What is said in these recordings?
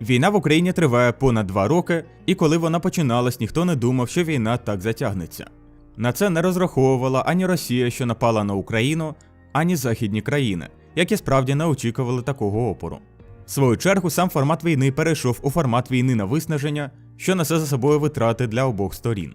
Війна в Україні триває понад два роки, і коли вона починалась, ніхто не думав, що війна так затягнеться. На це не розраховувала ані Росія, що напала на Україну, ані західні країни, які справді не очікували такого опору. В свою чергу сам формат війни перейшов у формат війни на виснаження, що несе за собою витрати для обох сторін.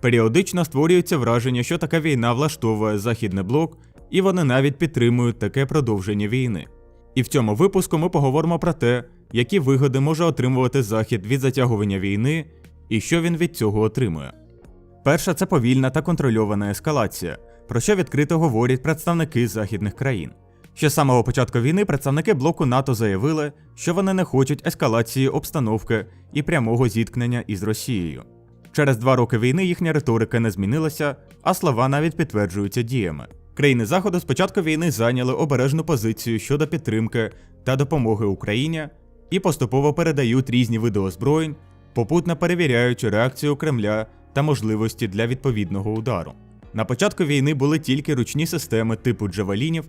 Періодично створюється враження, що така війна влаштовує західний блок, і вони навіть підтримують таке продовження війни. І в цьому випуску ми поговоримо про те, які вигоди може отримувати Захід від затягування війни і що він від цього отримує. Перша це повільна та контрольована ескалація, про що відкрито говорять представники західних країн. Ще з самого початку війни представники блоку НАТО заявили, що вони не хочуть ескалації обстановки і прямого зіткнення із Росією. Через два роки війни їхня риторика не змінилася, а слова навіть підтверджуються діями. Країни Заходу з початку війни зайняли обережну позицію щодо підтримки та допомоги Україні і поступово передають різні види озброєнь, попутно перевіряючи реакцію Кремля та можливості для відповідного удару. На початку війни були тільки ручні системи типу джавелінів,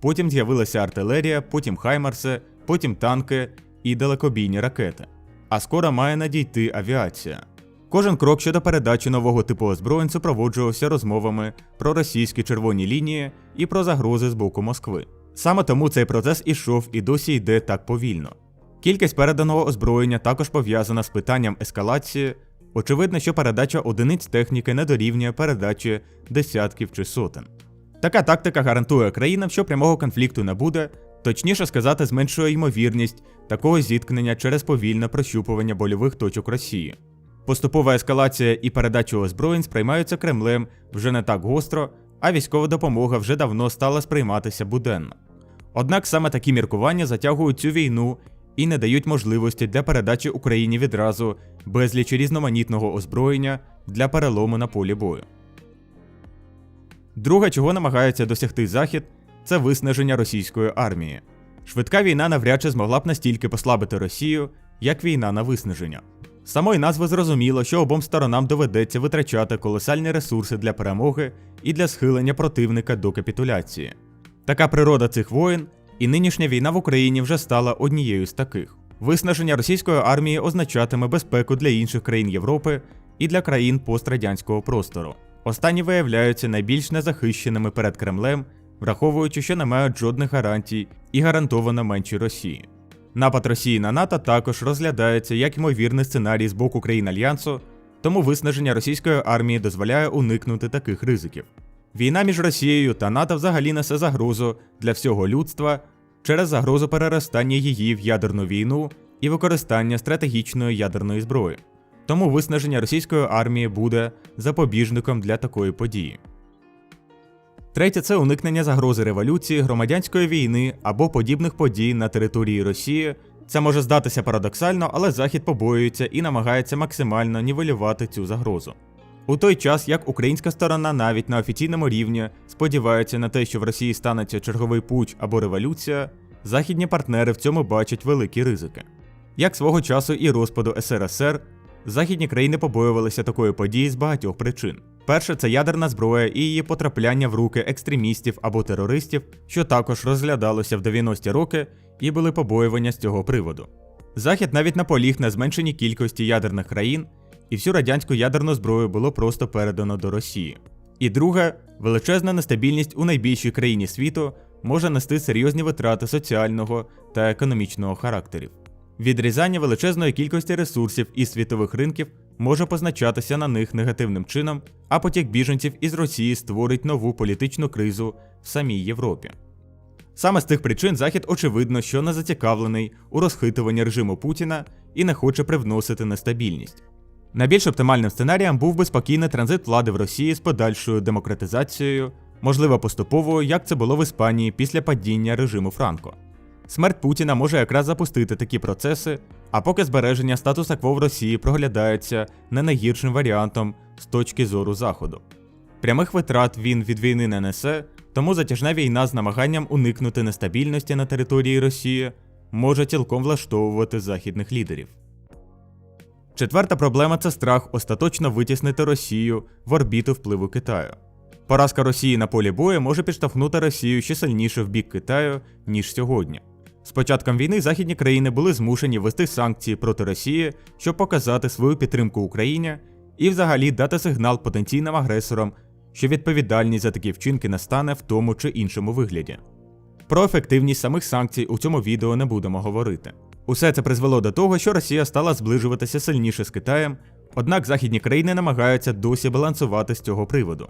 потім з'явилася артилерія, потім хаймарси, потім танки і далекобійні ракети. А скоро має надійти авіація. Кожен крок щодо передачі нового типу озброєнь супроводжувався розмовами про російські червоні лінії і про загрози з боку Москви. Саме тому цей процес ішов і досі йде так повільно. Кількість переданого озброєння також пов'язана з питанням ескалації. Очевидно, що передача одиниць техніки не дорівнює передачі десятків чи сотень. Така тактика гарантує країнам, що прямого конфлікту не буде, точніше сказати, зменшує ймовірність такого зіткнення через повільне прощупування больових точок Росії. Поступова ескалація і передача озброєнь сприймаються Кремлем вже не так гостро, а військова допомога вже давно стала сприйматися буденно. Однак саме такі міркування затягують цю війну і не дають можливості для передачі Україні відразу безліч різноманітного озброєння для перелому на полі бою. Друге, чого намагається досягти Захід, це виснаження російської армії. Швидка війна навряд чи змогла б настільки послабити Росію, як війна на виснаження. З самої назви зрозуміло, що обом сторонам доведеться витрачати колосальні ресурси для перемоги і для схилення противника до капітуляції. Така природа цих воєн, і нинішня війна в Україні вже стала однією з таких. Виснаження російської армії означатиме безпеку для інших країн Європи і для країн пострадянського простору. Останні виявляються найбільш незахищеними перед Кремлем, враховуючи, що не мають жодних гарантій і гарантовано менші Росії. Напад Росії на НАТО також розглядається як ймовірний сценарій з боку країн Альянсу, тому виснаження російської армії дозволяє уникнути таких ризиків. Війна між Росією та НАТО взагалі несе загрозу для всього людства через загрозу переростання її в ядерну війну і використання стратегічної ядерної зброї. Тому виснаження російської армії буде запобіжником для такої події. Третє це уникнення загрози революції, громадянської війни або подібних подій на території Росії. Це може здатися парадоксально, але Захід побоюється і намагається максимально нівелювати цю загрозу. У той час як українська сторона навіть на офіційному рівні сподівається на те, що в Росії станеться черговий путь або революція, західні партнери в цьому бачать великі ризики. Як свого часу і розпаду СРСР, західні країни побоювалися такої події з багатьох причин. Перше це ядерна зброя і її потрапляння в руки екстремістів або терористів, що також розглядалося в 90-ті роки і були побоювання з цього приводу. Захід навіть наполіг на зменшенні кількості ядерних країн, і всю радянську ядерну зброю було просто передано до Росії. І друге, величезна нестабільність у найбільшій країні світу може нести серйозні витрати соціального та економічного характерів. Відрізання величезної кількості ресурсів із світових ринків може позначатися на них негативним чином, а потік біженців із Росії створить нову політичну кризу в самій Європі. Саме з тих причин Захід очевидно, що не зацікавлений у розхитуванні режиму Путіна і не хоче привносити нестабільність. Найбільш оптимальним сценарієм був би спокійний транзит влади в Росії з подальшою демократизацією, можливо поступовою, як це було в Іспанії після падіння режиму Франко. Смерть Путіна може якраз запустити такі процеси, а поки збереження статуса кво в Росії проглядається не найгіршим варіантом з точки зору Заходу. Прямих витрат він від війни не несе, тому затяжна війна з намаганням уникнути нестабільності на території Росії може цілком влаштовувати західних лідерів. Четверта проблема це страх остаточно витіснити Росію в орбіту впливу Китаю. Поразка Росії на полі бою може підштовхнути Росію ще сильніше в бік Китаю, ніж сьогодні. З початком війни західні країни були змушені ввести санкції проти Росії, щоб показати свою підтримку Україні і взагалі дати сигнал потенційним агресорам, що відповідальність за такі вчинки настане в тому чи іншому вигляді. Про ефективність самих санкцій у цьому відео не будемо говорити. Усе це призвело до того, що Росія стала зближуватися сильніше з Китаєм, однак західні країни намагаються досі балансувати з цього приводу.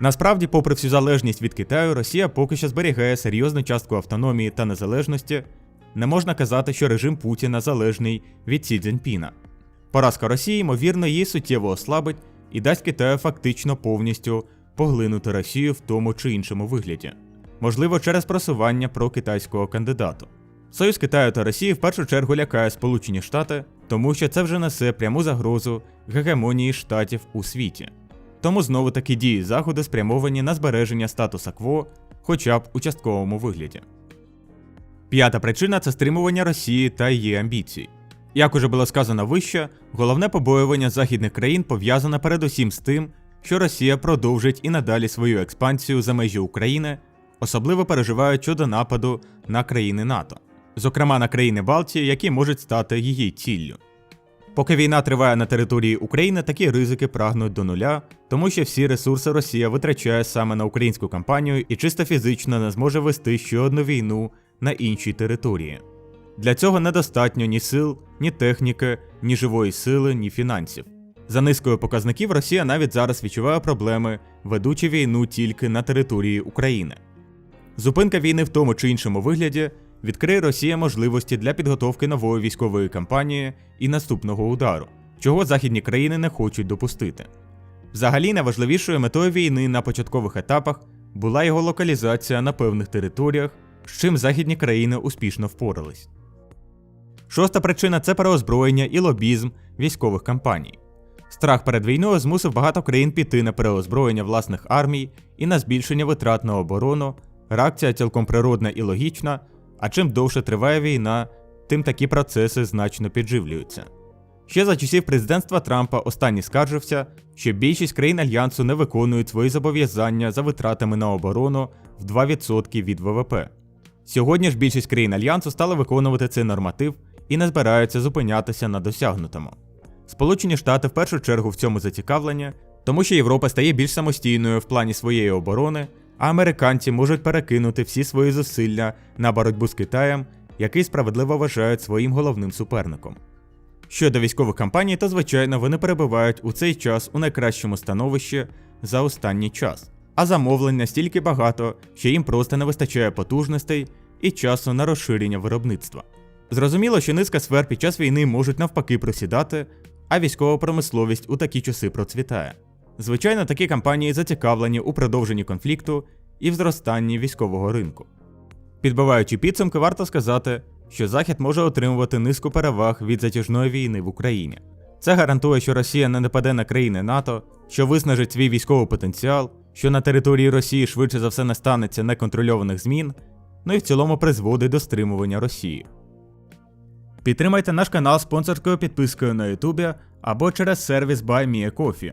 Насправді, попри всю залежність від Китаю, Росія поки що зберігає серйозну частку автономії та незалежності. Не можна казати, що режим Путіна залежний від Сі Цзіньпіна. Поразка Росії, ймовірно, її суттєво ослабить і дасть Китаю фактично повністю поглинути Росію в тому чи іншому вигляді, можливо, через просування про китайського кандидату. Союз Китаю та Росії в першу чергу лякає Сполучені Штати, тому що це вже несе пряму загрозу гегемонії штатів у світі. Тому знову таки дії заходу спрямовані на збереження статуса кво, хоча б у частковому вигляді. П'ята причина це стримування Росії та її амбіцій. Як уже було сказано вище, головне побоювання західних країн пов'язане передусім з тим, що Росія продовжить і надалі свою експансію за межі України, особливо переживають щодо нападу на країни НАТО, зокрема на країни Балтії, які можуть стати її ціллю. Поки війна триває на території України, такі ризики прагнуть до нуля, тому що всі ресурси Росія витрачає саме на українську кампанію і чисто фізично не зможе вести ще одну війну на іншій території. Для цього недостатньо ні сил, ні техніки, ні живої сили, ні фінансів. За низкою показників Росія навіть зараз відчуває проблеми, ведучи війну тільки на території України. Зупинка війни в тому чи іншому вигляді відкриє Росія можливості для підготовки нової військової кампанії і наступного удару, чого західні країни не хочуть допустити. Взагалі, найважливішою метою війни на початкових етапах була його локалізація на певних територіях, з чим західні країни успішно впорались. Шоста причина це переозброєння і лобізм військових кампаній. Страх перед війною змусив багато країн піти на переозброєння власних армій і на збільшення витрат на оборону. Реакція цілком природна і логічна, а чим довше триває війна, тим такі процеси значно підживлюються. Ще за часів президентства Трампа останній скаржився, що більшість країн альянсу не виконують свої зобов'язання за витратами на оборону в 2% від ВВП. Сьогодні ж більшість країн альянсу стали виконувати цей норматив і не збираються зупинятися на досягнутому. Сполучені Штати в першу чергу в цьому зацікавлені, тому що Європа стає більш самостійною в плані своєї оборони, американці можуть перекинути всі свої зусилля на боротьбу з Китаєм, який справедливо вважають своїм головним суперником. Щодо військових кампаній, то звичайно вони перебувають у цей час у найкращому становищі за останній час, а замовлень настільки багато, що їм просто не вистачає потужностей і часу на розширення виробництва. Зрозуміло, що низка сфер під час війни можуть навпаки просідати, а військова промисловість у такі часи процвітає. Звичайно, такі компанії зацікавлені у продовженні конфлікту і в зростанні військового ринку. Підбиваючи підсумки, варто сказати, що Захід може отримувати низку переваг від затяжної війни в Україні. Це гарантує, що Росія не нападе на країни НАТО, що виснажить свій військовий потенціал, що на території Росії швидше за все не станеться неконтрольованих змін, ну і в цілому призводить до стримування Росії. Підтримайте наш канал спонсорською підпискою на Ютубі або через сервіс BuyMeACoffee.